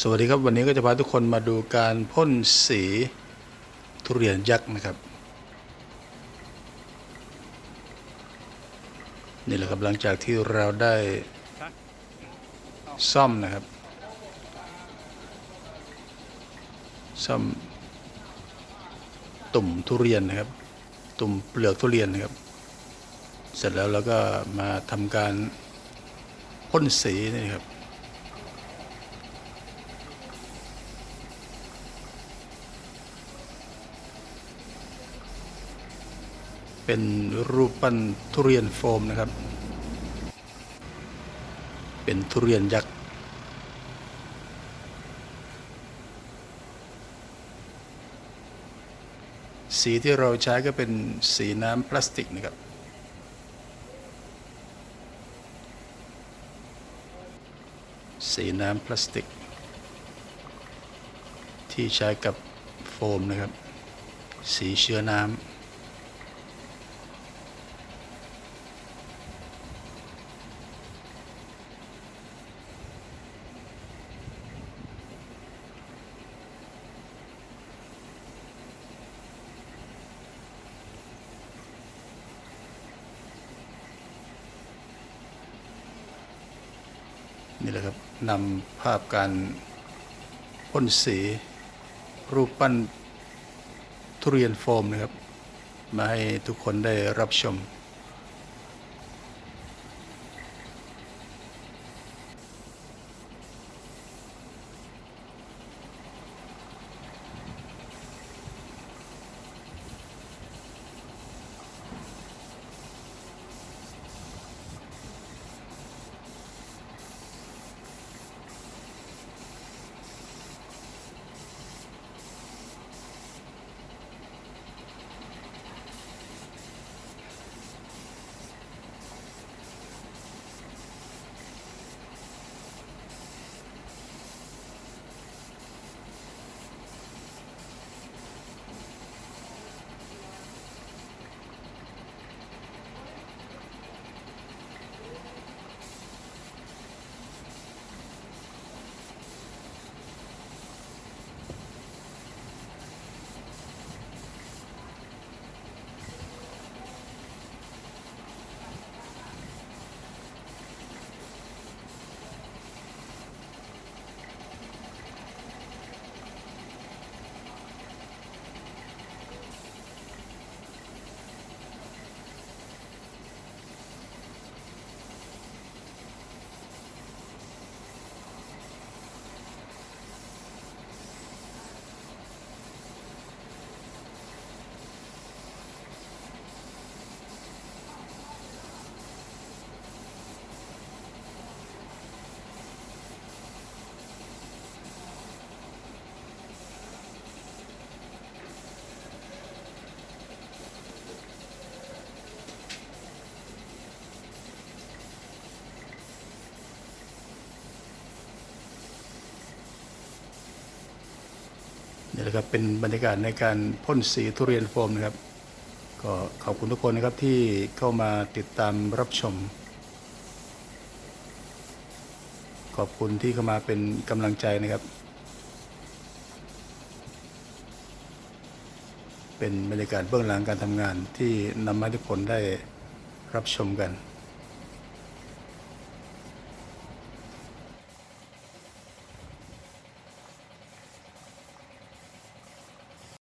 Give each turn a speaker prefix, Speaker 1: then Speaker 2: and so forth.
Speaker 1: สวัสดีครับวันนี้ก็จะพาทุกคนมาดูการพ่นสีทุเรียนยักษ์นะครับ นี่แหละครับหลังจากที่เราได้ซ่อมนะครับซ่อมตุ่มทุเรียนนะครับ ตุ่มเปลือกทุเรียนนะครับ เสร็จแล้วเราก็มาทำการพ่นสีนี่ครับ เป็นรูปปั้นทุเรียนโฟมนะครับ เป็นทุเรียนยักษ์สีที่เราใช้ก็เป็นสีน้ำพลาสติกนะครับ สีน้ำพลาสติก ที่ใช้กับโฟมนะครับ สีเชื้อน้ำ นี่แหละครับนำภาพการพ่นสีรูปปั้นทุเรียนโฟมนะครับ มาให้ทุกคนได้รับชม นี่แหละครับเป็นบรรยากาศในการพ่นสีทุเรียนโฟมนะครับ ก็ขอบคุณทุกคนนะครับที่เข้ามาติดตามรับชม ขอบคุณที่เข้ามาเป็นกำลังใจนะครับ เป็นบรรยากาศเบื้องหลังการทำงานที่นำมาให้ทุกคนได้รับชมกัน